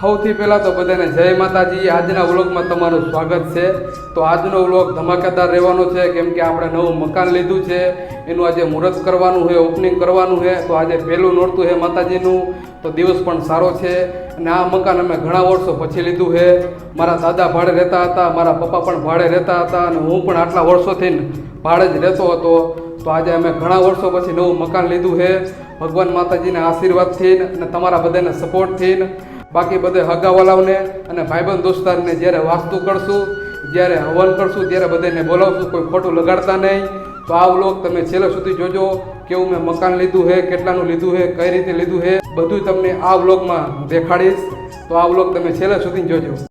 સૌથી પહેલાં તો બધાને જય માતાજી. આજના વ્લોગમાં તમારું સ્વાગત છે. તો આજનો વ્લોગ ધમાકેદાર રહેવાનો છે, કેમ કે આપણે નવું મકાન લીધું છે. એનું આજે મુહૂર્ત કરવાનું છે ઓપનિંગ કરવાનું છે. તો આજે પહેલું નોરતું છે માતાજીનું. તો દિવસ પણ સારો છે. અને આ મકાન અમે ઘણા વર્ષો પછી લીધું છે. મારા દાદા ભાડે રહેતા હતા, મારા પપ્પા પણ ભાડે રહેતા હતા અને હું પણ આટલા વર્ષોથી ભાડે જ રહેતો હતો. તો આજે અમે ઘણા વર્ષો પછી નવું મકાન લીધું છે. ભગવાન માતાજીના આશીર્વાદથી અને તમારા બધાના સપોર્ટથી બાકી બધે હગાવાલાઓને અને ભાઈબંધ દોસ્તારને જ્યારે વાસ્તુ કરશું, જ્યારે હવન કરશું, ત્યારે બધાને બોલાવશું, કોઈ ખોટું લગાડતા નહીં. તો આ વ્લોગ તમે છેલ્લે સુધી જોજો કેવું મેં મકાન લીધું છે કેટલાનું લીધું છે કઈ રીતે લીધું છે બધું તમને આ વ્લોગમાં દેખાડીશ. તો આ વ્લોગ તમે છેલ્લે સુધી જોજો.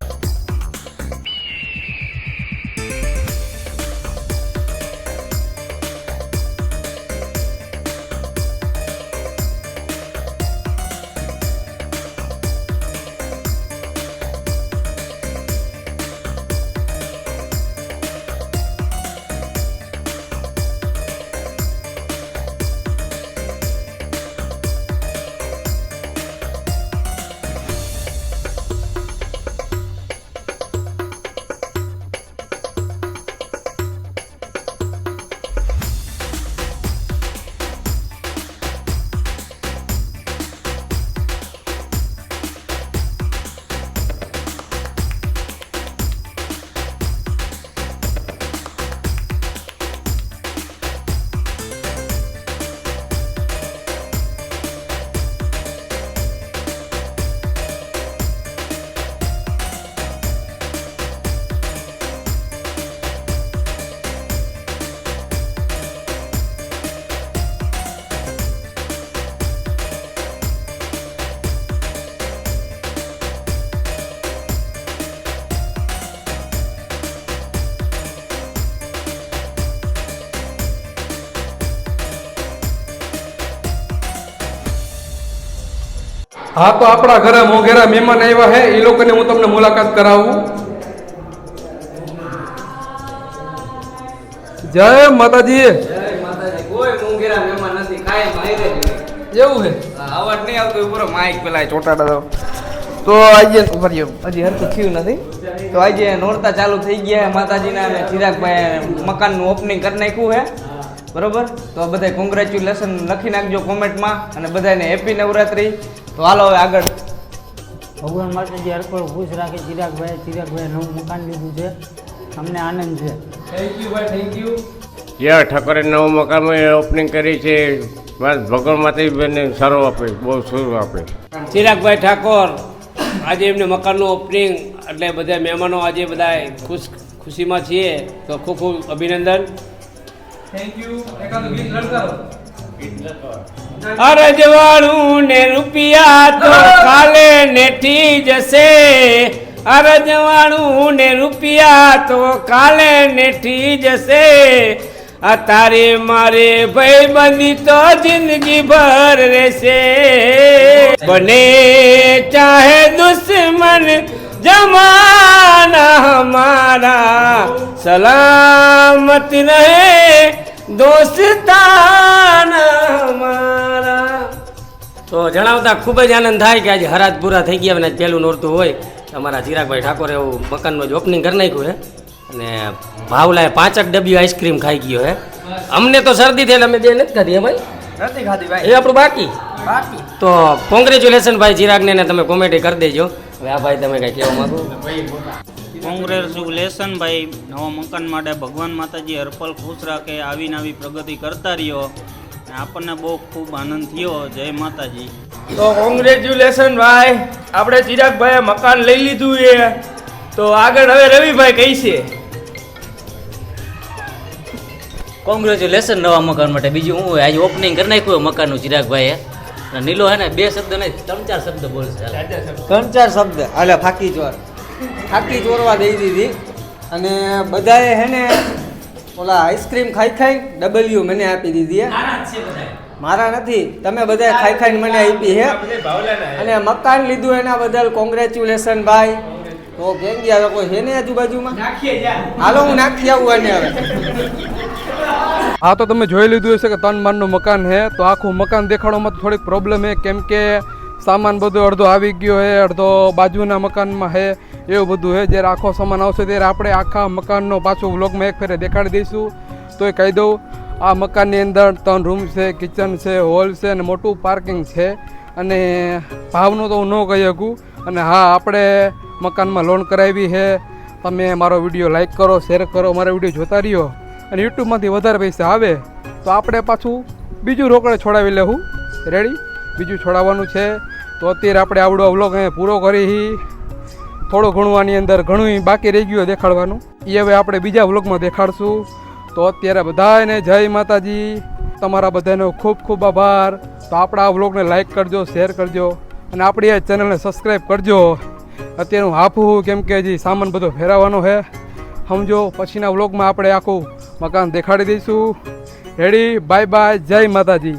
હા તો આપણા ઘરે મોઘેરા મહેમાન આવ્યા હે એ લોકોને હું તમને મુલાકાત કરાવું. જય માતાજી. એવું છે અવાજ નહીં આવતો ઉપર માઇક પેલા ચોટાડા દો. તો આજે ઉપર. હજી હરખું થયું નથી. તો આજે નોરતા ચાલુ થઈ ગયા માતાજીના અને ચિરાગભાઈ મકાનનું ઓપનિંગ કરી નાખ્યું છે બરોબર? તો બધા કોંગ્રેચ્યુલેશન લખી નાખજો કોમેન્ટમાં અને બધાને હેપી નવરાત્રી. તો હાલો હવે આગળ. ભગવાન માતાજી હરખોળ ખુશ રાખે. ચિરાગભાઈ ચિરાગભાઈ નવું મકાન લીધું છે. અમને આનંદ છે. થેન્ક યુ ભાઈ થેન્ક યુ યા ઠાકોરે નવું મકાનમાં ઓપનિંગ કરી છે. બસ ભગવાન માતાજી બેનને સારો આપે બહુ સારું આપે. ચિરાગભાઈ ઠાકોર આજે એમને મકાનનું ઓપનિંગ એટલે બધા મહેમાનો આજે બધા ખુશ ખુશીમાં છીએ. તો ખૂબ ખૂબ અભિનંદન. થેન્ક યુ અરજવાળું ને રૂપિયા તો કાલે નેઠી જશે. અરજવાળું ને રૂપિયા તો કાલે નેઠી જશે. અતારે મારે મારે બની તો જિંદગી ભર રહેશે. બને ચાહે દુશ્મન જમાના હમારા. સલામત રહે દોસ્તાના તો જણાવતા ખૂબ જ આનંદ થાય કે આજે હરાજ પૂરા થઈ ગયા અને પહેલું નોરતું હોય. અમારા ચિરાગભાઈ ઠાકોરે એવું મકાનનું જ ઓપનિંગ કરી નાખ્યું છે. અને ભાવલાએ પાંચક ડબ્બી આઈસ્ક્રીમ ખાઈ ગયો હે અમને તો શરદી થયેલ અમે બે નથી ખાધી ભાઈ? નથી ખાધી એ આપણું બાકી? બાકી. તો કોંગ્રેચ્યુલેશન ભાઈ ચિરાગને તમે કોમેડી કરી દેજો. હવે આ ભાઈ તમે કઈ કહેવા માંગો? કોંગ્રેચ્યુલેશન ભાઈ નવા મકાન માટે ભગવાન માતાજી હરપલ ખુશ રાખે આવીને આવી પ્રગતિ કરતા રહ્યો. અને આપણને બહુ ખૂબ આનંદ થયો. જય માતાજી. તો કોંગ્રેચ્યુલેશન ભાઈ આપણે ચિરાગભાઈએ મકાન લઈ લીધું છે. તો આગળ હવે રવિભાઈ કઈ છે. કોંગ્રેચ્યુલેશન નવા મકાન માટે. બીજું હું આજે ઓપનિંગ કરી નાખ્યું મકાનનું ચિરાગભાઈએ. નીલો હે ને બે શબ્દ નહીં ત્રણ ચાર શબ્દ બોલશે. ત્રણ ચાર શબ્દ. અલે ફાકી ચોર ફાકી ચોરવા દઈ દીધી. અને બધાએ હે ને ઓલા આઈસ્ક્રીમ ખાઈ ખાઈ ડબલ્યુ મને આપી દીધી મારા નથી તમે બધા ખાઈ ખાઈને મને આપી હે. અને મકાન લીધું એના બદલ કોંગ્રેચ્યુલેશન ભાઈ. તો કેમ ગયા હવે કોઈ છે ને આજુબાજુમાં? હાલો હું નાખી આવું એને હવે. હા તો તમે જોઈ લીધું હશે કે ત્રણ માળનું મકાન છે તો આખું મકાન દેખાડવામાં થોડીક પ્રોબ્લેમ છે કેમ કે સામાન બધો અડધો આવી ગયો છે અડધો બાજુના મકાનમાં છે એવું બધું છે જ્યારે આખો સામાન આવશે ત્યારે આપણે આખા મકાનનો પાછો વ્લોગમાં એક ફેરે દેખાડી દઈશું. તો એ કહી દઉં, આ મકાનની અંદર ત્રણ રૂમ છે, કિચન છે, હોલ છે અને મોટું પાર્કિંગ છે. અને ભાવનું તો હું ન કહી શકું. અને હા, આપણે મકાનમાં લોન કરાવી છે તમે મારો વીડિયો લાઇક કરો શેર કરો, મારો વીડિયો જોતા રહ્યો. અને યુટ્યુબમાંથી વધારે પૈસા આવે, તો આપણે પાછું બીજું રોકડે છોડાવી લેવું. રેડી બીજું છોડાવવાનું છે. તો અત્યારે આપણે આવડો અવલોક પૂરો કરી થોડું ઘણું આની અંદર ઘણું બાકી રહી ગયું દેખાડવાનું. એ હવે આપણે બીજા વ્લોગમાં દેખાડશું. તો અત્યારે બધાને જય માતાજી. તમારા બધાનો ખૂબ ખૂબ આભાર. તો આપણા આ વ્લોગને લાઇક કરજો શેર કરજો અને આપણી આ ચેનલને સબસ્ક્રાઈબ કરજો. અત્યારે હું આપું કેમ કે હજી સામાન બધો ફેરવવાનો છે. સમજો, પછીના વ્લોગમાં આપણે આખું મકાન દેખાડી દઈશું. રેડી બાય બાય જય માતાજી.